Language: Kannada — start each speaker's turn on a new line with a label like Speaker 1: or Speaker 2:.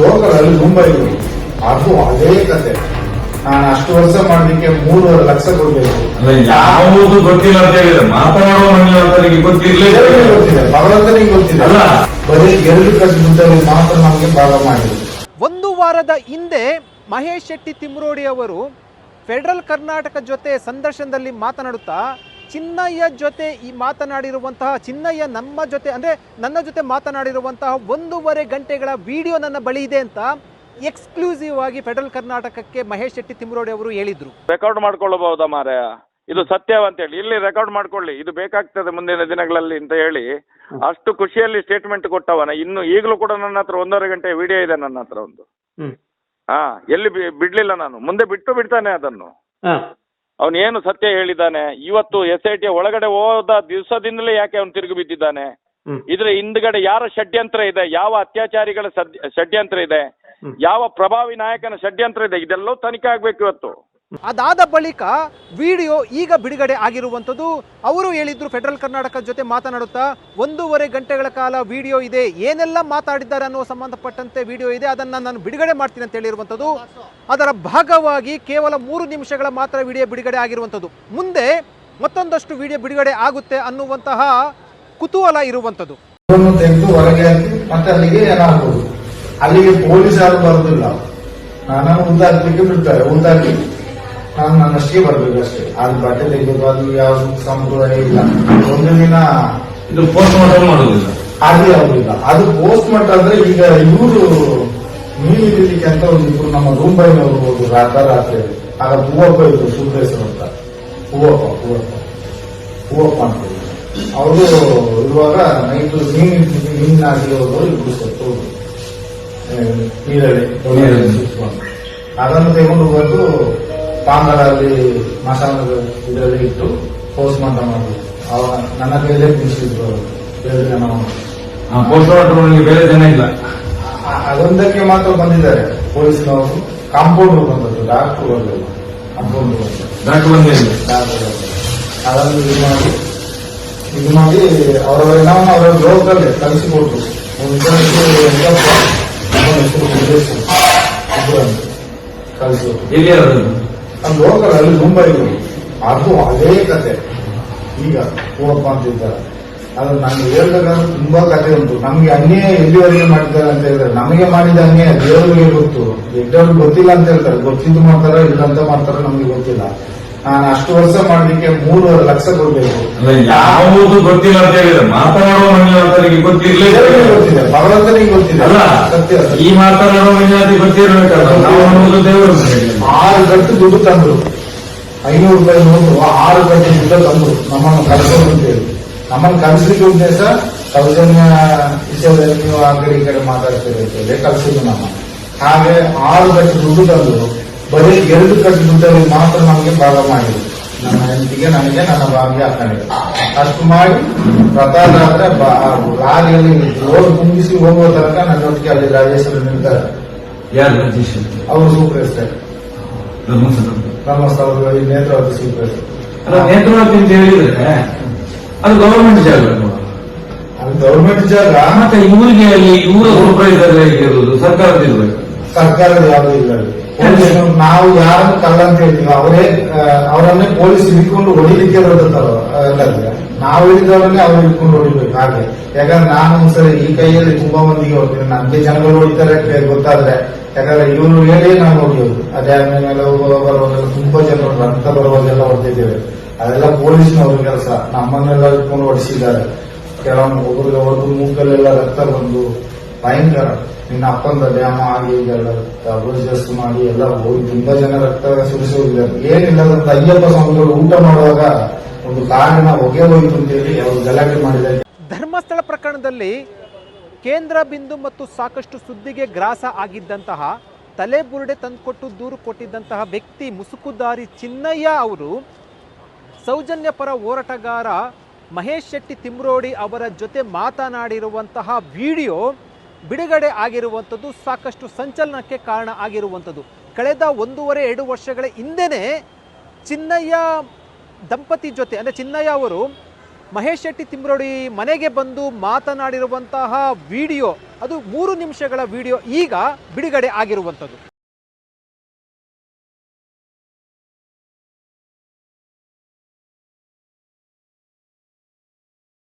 Speaker 1: ಲೋಕಲ್ ಅಲ್ಲಿ ಮುಂಬೈ ಅದು ಅದೇ ಕತೆ. ನಾನು ಅಷ್ಟು ವರ್ಷ ಮಾಡ್ಲಿಕ್ಕೆ ಮೂರುವರೆ ಲಕ್ಷ ಕೊಡ್ಬೇಕು.
Speaker 2: ಅಲ್ಲ ಯಾವುದು ಗೊತ್ತಿಲ್ಲ ಅಂತ ಹೇಳಿದ್ರೆ ಮಾತನಾಡುವ ಮನೆಯವರಿಗೆ
Speaker 1: ಗೊತ್ತಿರಲಿಲ್ಲ ಗೊತ್ತಿದೆ ಭಗವಂತನಿಗೆ ಗೊತ್ತಿಲ್ಲ.
Speaker 2: ಅಲ್ಲ.
Speaker 1: ಬರೀ ಎರಡು ಕಟ್ ಮುಂದಲ್ಲಿ ಮಾತ್ರ ನಮಗೆ ಭಾಗ ಮಾಡಿದ್ರು
Speaker 3: ಒಂದು ವಾರದ ಹಿಂದೆ ಮಹೇಶ್ ಶೆಟ್ಟಿ ತಿಮ್ರೋಡಿ ಅವರು ಫೆಡರಲ್ ಕರ್ನಾಟಕ ಜೊತೆ ಸಂದರ್ಶನದಲ್ಲಿ ಮಾತನಾಡುತ್ತಾ ಚಿನ್ನಯ್ಯ ಜೊತೆ ಈ ಮಾತನಾಡಿರುವಂತಹ ಚಿನ್ನಯ್ಯ ನಮ್ಮ ಜೊತೆ ಅಂದರೆ ನನ್ನ ಜೊತೆ ಮಾತನಾಡಿರುವಂತಹ ಒಂದೂವರೆ ಗಂಟೆಗಳ ವಿಡಿಯೋ ನನ್ನ ಬಳಿ ಇದೆ ಅಂತ ಎಕ್ಸ್ಕ್ಲೂಸಿವ್ ಆಗಿ ಫೆಡರಲ್ ಕರ್ನಾಟಕಕ್ಕೆ ಮಹೇಶ್ ಶೆಟ್ಟಿ ತಿಮ್ರೋಡಿ ಅವರು ಹೇಳಿದ್ರು.
Speaker 4: ರೆಕಾರ್ಡ್ ಮಾಡ್ಕೊಳ್ಳಬಹುದಾ ಮಾರಾಯ? ಇದು ಸತ್ಯವಂತೇಳಿ ಇಲ್ಲಿ ರೆಕಾರ್ಡ್ ಮಾಡ್ಕೊಳ್ಳಿ. ಇದು ಬೇಕಾಗ್ತದೆ ಮುಂದಿನ ದಿನಗಳಲ್ಲಿ ಅಂತ ಹೇಳಿ. ಅಷ್ಟು ಖುಷಿಯಲ್ಲಿ ಸ್ಟೇಟ್ಮೆಂಟ್ ಕೊಟ್ಟವನ. ಇನ್ನು ಈಗಲೂ ಕೂಡ ನನ್ನ ಹತ್ರ ಒಂದೂವರೆ ಗಂಟೆ ವಿಡಿಯೋ ಇದೆ ನನ್ನ ಹತ್ರ ಒಂದು. ಹಾ ಎಲ್ಲಿ ಬಿಡ್ಲಿಲ್ಲ ನಾನು. ಮುಂದೆ ಬಿಟ್ಟು ಬಿಡ್ತಾನೆ ಅದನ್ನು. ಅವನು ಏನು ಸತ್ಯ ಹೇಳಿದ್ದಾನೆ? ಇವತ್ತು ಎಸ್ ಐ ಟಿ ಒಳಗಡೆ ಹೋದ ದಿವಸದಿಂದಲೇ ಯಾಕೆ ಅವನು ತಿರುಗಿ ಬಿದ್ದಿದ್ದಾನೆ? ಇದ್ರ ಹಿಂದ್ಗಡೆ ಯಾರ ಷಡ್ಯಂತ್ರ ಇದೆ? ಯಾವ ಅತ್ಯಾಚಾರಿಗಳ ಷಡ್ಯಂತ್ರ ಇದೆ? ಯಾವ ಪ್ರಭಾವಿ ನಾಯಕನ ಷಡ್ಯಂತ್ರ ಇದೆ? ಇದೆಲ್ಲವೂ ತನಿಖೆ ಆಗ್ಬೇಕು ಇವತ್ತು.
Speaker 3: ಅದಾದ ಬಳಿಕ ವಿಡಿಯೋ ಈಗ ಬಿಡುಗಡೆ ಆಗಿರುವಂಥದ್ದು. ಅವರು ಹೇಳಿದ್ರು ಫೆಡರಲ್ ಕರ್ನಾಟಕ ಜೊತೆ ಮಾತನಾಡುತ್ತಾ, ಒಂದೂವರೆ ಗಂಟೆಗಳ ಕಾಲ ವಿಡಿಯೋ ಇದೆ, ಏನೆಲ್ಲ ಮಾತಾಡಿದ್ದಾರೆ ಅನ್ನೋ ಸಂಬಂಧಪಟ್ಟಂತೆ ವಿಡಿಯೋ ಇದೆ, ಅದನ್ನು ನಾನು ಬಿಡುಗಡೆ ಮಾಡ್ತೀನಿ ಅಂತ ಹೇಳಿರುವಂಥದ್ದು. ಅದರ ಭಾಗವಾಗಿ ಕೇವಲ ಮೂರು ನಿಮಿಷಗಳ ಮಾತ್ರ ವಿಡಿಯೋ ಬಿಡುಗಡೆ ಆಗಿರುವಂಥದ್ದು. ಮುಂದೆ ಮತ್ತೊಂದಷ್ಟು ವಿಡಿಯೋ ಬಿಡುಗಡೆ ಆಗುತ್ತೆ ಅನ್ನುವಂತಹ ಕುತೂಹಲ ಇರುವಂಥದ್ದು.
Speaker 1: ಅಲ್ಲಿಗೆ ಪೊಲೀಸರು ಬರೋದಿಲ್ಲ. ನಾನು ಉದ್ದಾಕ್ಲಿಕ್ಕೆ ಬಿಡ್ತಾರೆ ಉದ್ದಾಕಿ ನಾನು ನನ್ನಷ್ಟೇ ಬರ್ಬೇಕು ಅಷ್ಟೇ. ಅದು ಬಟ್ಟೆ ತೆಗೆದು ಅದು ಯಾವ ಸಂಪ್ರದಾಯ ಇಲ್ಲ. ಒಂದು ದಿನ
Speaker 2: ಇದು ಪೋಸ್ಟ್ ಮಾರ್ಟಮ್ ಮಾಡುದಿಲ್ಲ.
Speaker 1: ಅದು ಯಾವುದಿಲ್ಲ ಅದು ಪೋಸ್ಟ್ ಮಾರ್ಟಮ್ ಅಂದ್ರೆ ಈಗ ಇವರು ಮೀನು ಹಿಡಿಲಿಕ್ಕೆ ಅಂತ ಒಂದು ಇಬ್ರು ನಮ್ಮ ರೂಮ್ ಬೈನವರು ಹೋದ್ರು ರಾತ್ರಿ ರಾತ್ರಿ. ಆಗ ಹೂವಪ್ಪ ಇದ್ರು ಸುಂದರೇಶ್ವರ ಅಂತ. ಹೂವಪ್ಪ ಹೂವಪ್ಪ. ಹೂವಪ್ಪ ಅಂತ ಅವರು ಇರುವಾಗ ನೈಟ್ ಮೀನು ಮೀನಿನ ಆಗಿ ಹೋದವರು ಇಬ್ರು ಸತ್ತು ನೀರಳ್ಳಿ ನೀರಲ್ಲಿ. ಅದನ್ನು ತಗೊಂಡು ಬಂದು ಪಾಂಗಡಲ್ಲಿ ಮಸಾಲ ಇದರಲ್ಲಿ ಇಟ್ಟು ಪೋಸ್ಟ್ ಮಾರ್ಟಮ್ ಮಾಡಿದ್ರು ಅವಾಗ ನನ್ನ ಕೈಲೇ ಅವರು. ಎರಡು ಜನ
Speaker 2: ಪೋಸ್ಟ್ ಮಾರ್ಟಮ್ ಬೇರೆ ಜನ ಇಲ್ಲ.
Speaker 1: ಅದೊಂದಕ್ಕೆ ಮಾತ್ರ ಬಂದಿದ್ದಾರೆ. ಪೊಲೀಸ್ನವರು ಕಾಂಪೌಂಡರ್ ಬಂದದ್ದು ಡಾಕ್ಟರ್ ಬರಲಿಲ್ಲ ಬಂದರು
Speaker 2: ಡಾಕ್ಟರ್ ಬಂದಿಲ್ಲ
Speaker 1: ಡಾಕ್ಟರ್ ಅದನ್ನು ಇದು ಮಾಡಿ ಇದು ಮಾಡಿ ಅವರ ನಾವು ಅವರ ಲೋಕಲ್ಲೇ ಕಲಿಸಿಕೊಟ್ರು ಇಬ್ಬರನ್ನು ಕಲಿಸಿಕೊಟ್ರು
Speaker 2: ಎಲ್ಲಿ ಅದು
Speaker 1: ಹೋಗಲ್ಲ ಅಲ್ಲಿ ಮುಂಬೈ ಅದು ಅದೇ ಕತೆ. ಈಗ ಹೋಗಪ್ಪ ಅಂತ ಇದ್ದಾರೆ. ಅದು ನಮ್ಗೆ ಹೇಳ್ಬೇಕಾದ್ರೆ ತುಂಬಾ ಕತೆ ಉಂಟು. ನಮ್ಗೆ ಅನ್ಯಾಯ ಎಲ್ಲಿವರೆಗೆ ಮಾಡಿದ್ದಾರೆ ಅಂತ ಹೇಳಿದ್ರೆ, ನಮಗೆ ಮಾಡಿದ ಅನ್ಯಾಯ ದೇವರಿಗೆ ಗೊತ್ತು. ಎಲ್ಲರಿಗೂ ಗೊತ್ತಿಲ್ಲ ಅಂತ ಹೇಳ್ತಾರೆ. ಗೊತ್ತಿದ್ದು ಮಾಡ್ತಾರ ಇಲ್ಲ ಅಂತ ಮಾಡ್ತಾರ ನಮ್ಗೆ ಗೊತ್ತಿಲ್ಲ. ನಾನು ಅಷ್ಟು ವರ್ಷ ಮಾಡ್ಲಿಕ್ಕೆ ಮೂರುವರೆ ಲಕ್ಷ ಕೊಡ್ಬೇಕು.
Speaker 2: ಯಾವುದು ಗೊತ್ತಿಲ್ಲ ಅಂತ ಹೇಳಿದ್ರೆ ಮಾತನಾಡುವ ಮಂಜುನಾಥನಿಗೆ
Speaker 1: ಗೊತ್ತಿರಲಿಲ್ಲ. ಗೊತ್ತಿದೆ ಭಗವಂತನಿಗೆ ಗೊತ್ತಿದೆ.
Speaker 2: ಅಲ್ಲ
Speaker 1: ಸತ್ಯ
Speaker 2: ಈ ಮಾತನಾಡುವ ಮಂಜುನಾಥಿಗೆ ಗೊತ್ತಿರಬೇಕಲ್ಲ ದೇವರು.
Speaker 1: ಆರು ಗಂಟೆ ದುಡ್ಡು ತಂದ್ರು. ಐನೂರು ರೂಪಾಯಿ ನೋಟು ಆರು ಗಂಟೆ ದುಡ್ಡು ತಂದ್ರು. ನಮ್ಮನ್ನು ಕಳಿಸೋದು ಅಂತೇಳಿ ನಮ್ಮನ್ನು ಕಳಿಸ್ಲಿಕ್ಕೆ ಉದ್ದೇಶ ಸೌಜನ್ಯ ವಿಷಯದಲ್ಲಿ ನೀವು ಆ ಕಡೆ ಈ ಕಡೆ ಮಾತಾಡ್ತೀರಿ ಅಂತೇಳಿ ಕಳಿಸಿದ್ರು ನಮ್ಮ. ಹಾಗೆ ಆರು ಗಂಟೆ ದುಡ್ಡು ತಂದ್ರು. ಬರೀ ಎರಡು ಕಟ್ಟು ದುಡ್ಡಲ್ಲಿ ಮಾತ್ರ ನಮಗೆ ಭಾಗ ಮಾಡಿದ್ರು. ನನ್ನ ಹೆಂಡತಿಗೆ ನನಗೆ ನನ್ನ ಭಾಗ್ಯ ಹಾಕೊಂಡಿದ್ರು ಅಷ್ಟು ಮಾಡಿ ಪ್ರತಾರಾದ್ರೆ ಲಾರಿಯಲ್ಲಿ ರೋಡ್ ಕುಂಬಿಸಿ ಹೋಗುವ ತನಕ ನನ್ನೊಟ್ಟಿಗೆ ಅಲ್ಲಿ ರಾಜೇಶ್ವರ ನಿಲ್ತಾರೆ
Speaker 2: ಯಾರು ರಾಜೇಶ್?
Speaker 1: ಅವರು ಸೂಪರ್
Speaker 2: ಧರ್ಮಸ್ಥಳ
Speaker 1: ಧರ್ಮಸ್ಥಳದಲ್ಲಿ ನೇತ್ರಾವತಿ ಸೂಪರ್
Speaker 2: ಅಲ್ಲ ನೇತ್ರಾವತಿ ಅಂತ ಹೇಳಿದ್ರೆ ಅದು ಗವರ್ಮೆಂಟ್ ಜಾಗ?
Speaker 1: ಅದು ಗೌರ್ಮೆಂಟ್ ಜಾಗ.
Speaker 2: ಮತ್ತೆ ಇವರಿಗೆ ಅಲ್ಲಿ ಇವರ ಸೂಪರ್ವೈಸರ್ ಇರೋದು ಸರ್ಕಾರದ ಇರ್ಬೇಕು
Speaker 1: ಸರ್ಕಾರದ ಯಾವುದು ಇಲ್ಲ ನಾವು ಯಾರನ್ನು ಕಲ್ಲ ಅಂತ ಅವರೇ ಅವರನ್ನೇ ಪೊಲೀಸ್ ಹಿಡ್ಕೊಂಡು ಹೊಡಿಲಿಕ್ಕೆ ಎಲ್ಲರಿಗೆ ನಾವು ಹಿಡಿದವರನ್ನೇ ಅವ್ರು ಹಿಡ್ಕೊಂಡು ಹೊಡಿಬೇಕು, ಹಾಗೆ. ಯಾಕಂದ್ರೆ ನಾನು ಒಂದ್ಸರಿ ಈ ಕೈಯಲ್ಲಿ ತುಂಬಾ ಮಂದಿಗೆ ಹೋಗ್ತೀನಿ. ನಮ್ಗೆ ಜನಗಳು ಹೊಡಿತಾರೆ ಗೊತ್ತಾದ್ರೆ, ಯಾಕಂದ್ರೆ ಇವರು ಹೇಳಿ ನಾವು ಹೊಡಿಯೋದು. ಅದೇ ಮೇಲೆ ಬರುವಾಗೆಲ್ಲ ತುಂಬಾ ಜನರು ರಕ್ತ ಬರುವಾಗೆಲ್ಲ ಹೊಡೆದಿದ್ದೇವೆ. ಅದೆಲ್ಲ ಪೊಲೀಸ್ನವ್ರ ಕೆಲಸ. ನಮ್ಮನ್ನೆಲ್ಲ ಹಿಡ್ಕೊಂಡು ಹೊಡಿಸಿದ್ದಾರೆ. ಕೆಲವೊಂದು ಒಬ್ಬರಿಗೆ ಹೊಡೆದು ಮೂಗಲ್ಲೆಲ್ಲ ರಕ್ತ ಬಂದು ಭಯಂಕರ. ನಿನ್ನ ಅಪ್ಪಂದ ಡ್ಯಾಮ್ ಆಗಿ ಇದೆಲ್ಲ ಅಬ್ರೋಜಸ್ ಮಾಡಿ ಎಲ್ಲ ಹೋಗಿ ತುಂಬಾ ಜನ ರಕ್ತ ಸುರಿಸೋದಿಲ್ಲ ಏನಿಲ್ಲದಂತ ಅಯ್ಯಪ್ಪ ಸ್ವಾಮಿಗಳು ಊಟ ಮಾಡುವಾಗ ಒಂದು ಕಾರಿನ ಹೊಗೆ ಅಂತ ಹೇಳಿ ಅವರು ಗಲಾಟೆ ಮಾಡಿದ್ದಾರೆ.
Speaker 3: ಧರ್ಮಸ್ಥಳ ಪ್ರಕರಣದಲ್ಲಿ ಕೇಂದ್ರ ಬಿಂದು ಮತ್ತು ಸಾಕಷ್ಟು ಸುದ್ದಿಗೆ ಗ್ರಾಸ ಆಗಿದ್ದಂತಹ ತಲೆಬುರುಡೆ ತಂದುಕೊಟ್ಟು ದೂರು ಕೊಟ್ಟಿದ್ದಂತಹ ವ್ಯಕ್ತಿ ಮುಸುಕುದಾರಿ ಚಿನ್ನಯ್ಯ ಅವರು ಸೌಜನ್ಯ ಪರ ಹೋರಾಟಗಾರ ಮಹೇಶ್ ಶೆಟ್ಟಿ ತಿಮ್ರೋಡಿ ಅವರ ಜೊತೆ ಮಾತನಾಡಿರುವಂತಹ ವಿಡಿಯೋ ಬಿಡುಗಡೆ ಆಗಿರುವಂಥದ್ದು ಸಾಕಷ್ಟು ಸಂಚಲನಕ್ಕೆ ಕಾರಣ ಆಗಿರುವಂಥದ್ದು. ಕಳೆದ ಒಂದೂವರೆ, ಎರಡು ವರ್ಷಗಳ ಹಿಂದೆಯೇ ಚಿನ್ನಯ್ಯ ದಂಪತಿ ಜೊತೆ, ಅಂದರೆ ಚಿನ್ನಯ್ಯ ಅವರು ಮಹೇಶ್ ಶೆಟ್ಟಿ ತಿಮ್ರೋಡಿ ಮನೆಗೆ ಬಂದು ಮಾತನಾಡಿರುವಂತಹ ವಿಡಿಯೋ, ಅದು ಮೂರು ನಿಮಿಷಗಳ ವಿಡಿಯೋ ಈಗ ಬಿಡುಗಡೆ ಆಗಿರುವಂಥದ್ದು.